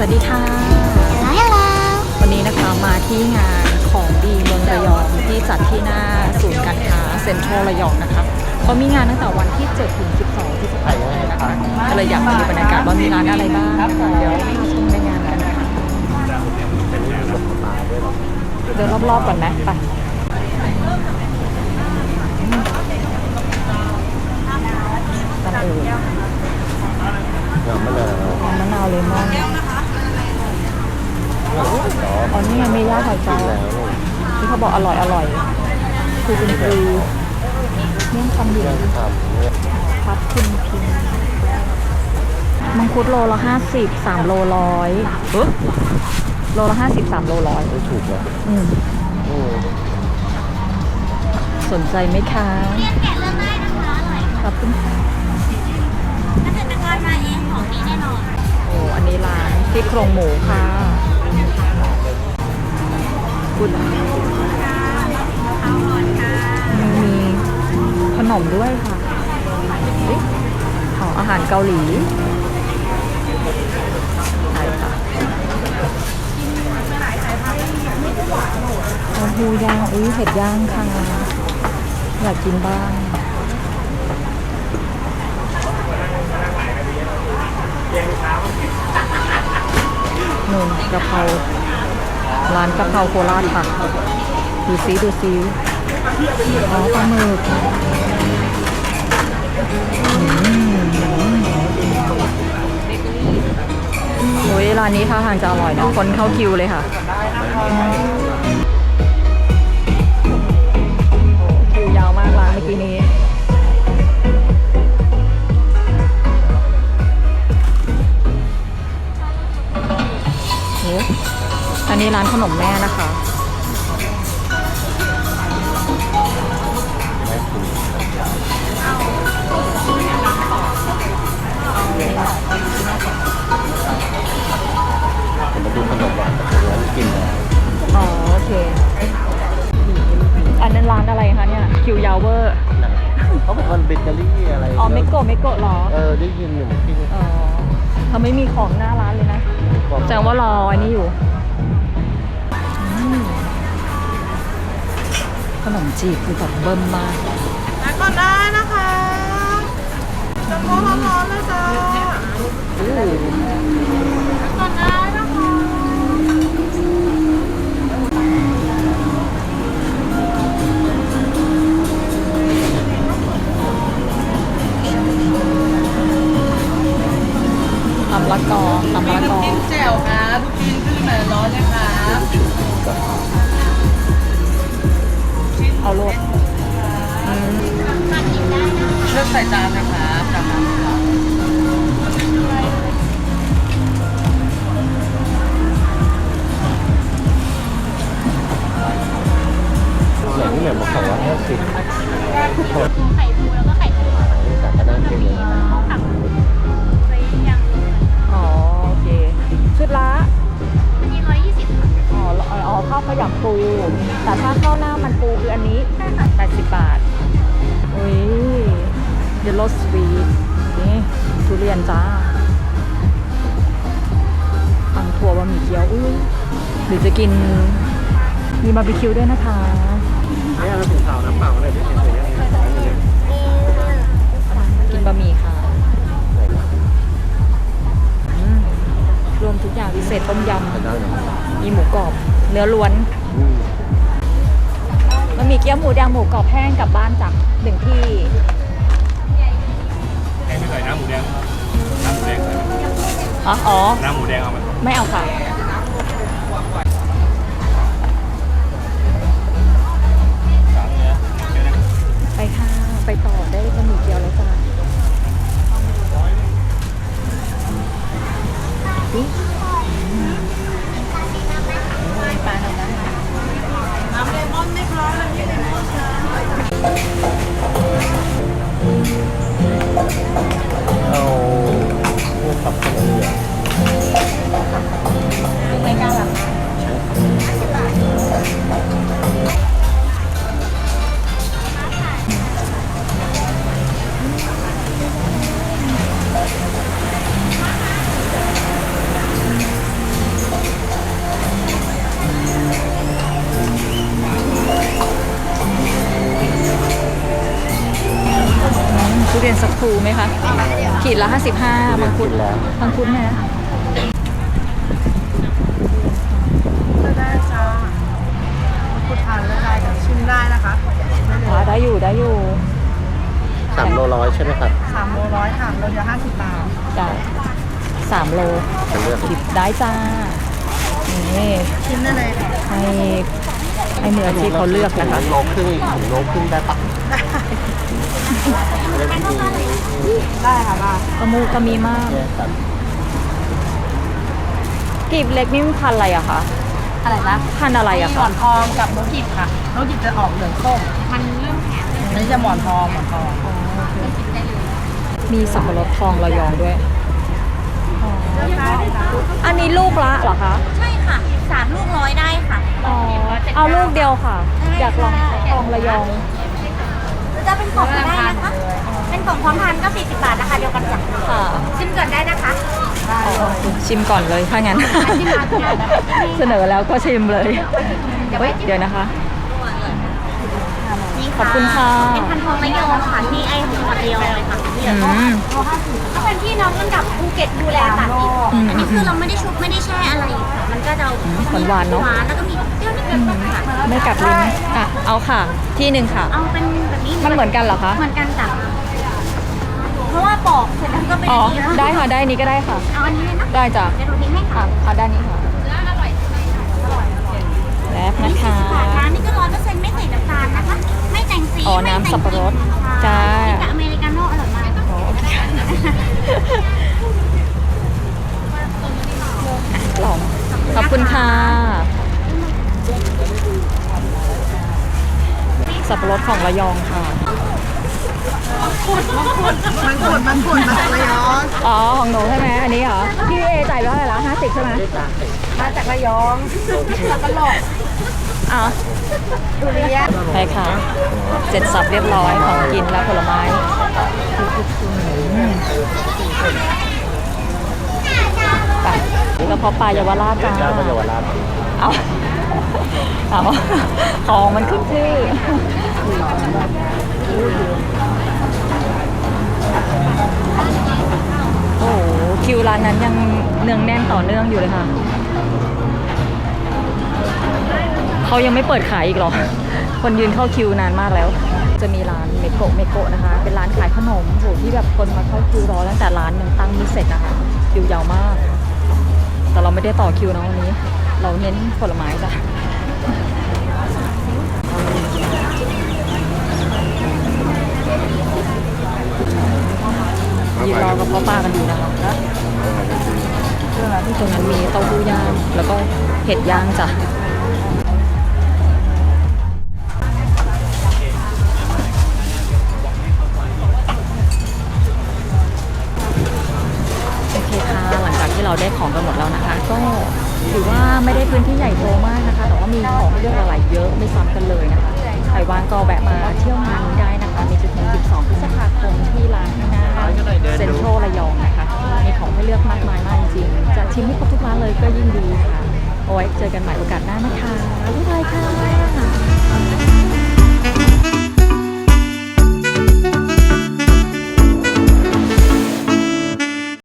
วัสดีค่ะฮัลโหลวันนี้นะคะมาที่งานของดีเมืองระยองที่จัดที่หน้าศูนย์การค้าเซ็นทรัลระยองนะคะเขามีงานตั้งแต่วันที่ 7 ถึง 12พฤษภาคมนะคะก็เลยอยากมาดูบรรยากาศว่ามีร้านอะไรบ้างนะคะเดี๋ยวมาชมในงานกันค่ะเดินรอบๆก่อนไหมไปกันเอ่ย ยังไม่เลย มะนาวเลมอนอ๋อนี่ไงเมย่าหอยเจ้า แล้ว ที่เขา บอกอร่อยอร่อยคือเป็นคือเมี่ยงคำเหลืองทำเนี่ยพับคุณพิมพ์มังคุดโลละห้าสิบสามโลร้อยเฮ้ยโลละห้าสิบสามโลร้อยไม่ถูกอะอืมอืมสนใจไหมคะเรียนแกะเริ่มได้นะคะอร่อยครับคุณเกษตรกรมาเองของดีแน่นอน โอ้ อันนี้ร้านซี่โครงหมูค่ะ กุดมีขนมด้วยค่ะอ๊ะอ๋ออาหารเกาหลีใช่ค่ะโอ้โหย่างอุ้ยเห็ดย่างค่ะ อยากกินบ้างนู่นกะเพราร้านกะเพราโคราชค่ะ ดูซิดูซิ อ๋อปลาหมึกอืมโอ้ยร้านนี้ท่าทางจะอร่อยนะคนเข้าคิวเลยค่ะคิวยาวมากร้านเมื่อกี้นี้อ้อันนี้ร้านขนมแม่ อกมันเบเกอรี่อะไรอ๋อเมโกะเมโกะเหรอเออได้ยินอยู่เมื่อกี้อ๋อเขาไม่มีของหน้าร้านเลยนะ แสดงว่ารออันนี้อยู่อืมขนมจีบคือแบบเบิ่มมากแล้วก่อนได้นะคะจะโค้งร้อนๆเลยจ้า ตำละกอตำมีละกน้ำอจิ้มแจ่วค่ะทุกทีขึ้นมาร้อนเลยค่ะเอาลวกอืมเลือกใส่จานนะคะจานนั้นค่ะอย่า ขยำปู แต่ถ้าข้าวหน้ามันปูคืออันนี้ 80 บาทอุ้ยเดลโลสวีทนี่ทุเรียนจ้าอังถั่วบะหมี่เกี๊ยวอุ้ยหรือจะกินมีบาร์บีคิวด้วยนะคะไม่เอาถุงเท้าน้ำเปล่าอะไรที่เป็นอย่างนี้กินบะหมี่ค่ะ วมทุกอย่างพิเศษต้มยได้เลยำมีหมูกรอบ เนื้อล้วนอืมมันมีเกี๊ยวหมูแดงหมูกรอบแห้งกลับบ้านจากหนึ่งที่แห้งไม่ใส่น้ำหมูแดงครับน้ำหมูแดงใส่ไหมอ๋ออ๋อน้ำหมูแดงเอาไหมไม่เอาค่ะสามเนื้อเดี๋ยวนะไปค่ะ ไปต่อได้บะหมี่เกี๊ยวแล้วจ้า มคะ ขีดละ 55มังคุดกินแล้วมังคุดไงจะได้จ้าคุณทานได้ค่ะชิมได้นะคะอ๋อได้อยู่ได้อยู่สามโลร้อยใช่ไหมครับสามโลร้อยค่ะโลเดียวห้าสิบบาทจ้ะสามโลจะเลือกหยิบได้จ้านี่ชิมได้เลยค่ะให้ให้มืออาชีพเขาเลือกนะคะถุงโลครึ่งถุงโลครึ่งได้ปะเล่นดี ได้ค่ะได้กระมูกระมีมากเนี่ยครับกลีบเล็กนี่มันพันธุ์อะไรอะคะอะไรนะพันธุ์อะไรมีอะหมคะอนทองกับนกหยิบค่ะนกหยิบจะออกเหลืองส้มมันเริ่มแข็งอันนี้จะหมอนทองหมอนทองมีสับปะรดทองระยองด้วย เลือกได้เลยจ้ะอันนี้ลูกละเหรอคะใช่ค่ะสามลูกร้อยได้ค่ะอ๋อเอาลูกเดียวค่ะได้อยากลองค่ะทองระยองหรือ จะเป็นกล่องก็ได้นะคะ เป็นกล่องพร้อมทานก็40บาทราคาเดียวกันจ้ะค่ะชิมก่อนได้นะคะชิมก่อนเลยถ้างั้นชิมก่อนค่ะเสนอแล้วก็ชิมเลยเฮ้ยเดี๋ยวนะคะ นี่ขอบคุณค่ะ เป็นพันทองระยองค่ะที่ ไอ้ของจังหวัดระยองเลยค่ะอืมก็เป็นพี่น้องกันกับภูเก็ตดูแลสัตว์อีกอืมอันนี้คือเราไม่ได้ชุบไม่ได้แช่อะไรอีกค่ะมันก็จะหวานๆเนอะ หวานแล้วก็มีเปรี้ยวนิดนึงค่ะไม่กัดลิ้นอะเอาค่ะ ที่หนึ่งค่ะ เอาเป็นแบบนี้มันเหมือนกันเหรอคะ เหมือนกันจ้ะเพราะว่าปอกเสร็จแล้วก็เป็นอ๋ออันนี้นะได้ค่ะ ได้นี้ก็ได้ค่ะ เอาอันนี้เลยนะได้จ้ะเดี๋ยวดูทิ้งให้อะค่ะเอาด้านนี้ค่ะแลบอันนะนี้คะ40บาทร้านนี้ก็ร้อยเปอร์เซ็นต์ไม่ใส่น้ำตาลนะคะ ไม่แต่งสีอ๋อ ไม่แต่งน้ำสับปะรด กลิ่น จ้านี่กับอเมริกาโน่อร่อยมากอ๋อโอเคลองขอบคุณค่ะ สับปะรดของระยองค่ะมันขวดมันขวดมันจากระยอง อ๋อ ของหนูใช่ไหมอันนี้เหรอ พี่เอจ่ายไปเท่าไหร่ละห้าสิบใช่ไหมได้จ้ามาจากระยองแล้วก็หล อกอ๋อดุริยะใช่ค่ะ เสร็จสับเรียบร้อยของกินและผลไม้อืมไปกระเพาะปลาเยาวราชจ้าเจ้าก็เยาวราชเอาเอาของมันขึ้นชื่อโอ้โหคิวร้านนั้นยังเนืองแน่นต่อเนื่องอยู่เลยค่ะ เขายังไม่เปิดขายอีกเหรอ คนยืนเข้าคิวนานมากแล้ว จะมีร้านเมโกะเมโกะนะคะ เป็นร้านขายขนมโหที่แบบคนมาเข้าคิวรอตั้งแต่ร้านยังตั้งไม่เสร็จนะคะคิวยาวมาก แต่เราไม่ได้ต่อคิวนะวันนี้ เราเน้นผลไม้จ้ะยืนรอกับพ่อป้ากันอยู่นะคะที่ตรงนั้นมีเต้าหู้ย่างแล้วก็เห็ดย่างจ้ะ พื้นที่ใหญ่โตมากนะคะ แต่ว่ามีของให้เลือกหลายเยอะไม่ซ้ำกันเลยนะคะใครว่างก็แวะมาเที่ยวงานนี้ได้นะคะ มีจุดถึง 12 พฤษภาคมที่ร้านข้างหน้าเซ็นทรัลระยองนะคะ มีของให้เลือกมากมายมากจริงจะชิมให้ครบทุกร้านเลยก็ยิ่งดีค่ะ เอาไว้เจอกันใหม่โอกาสหน้านะคะ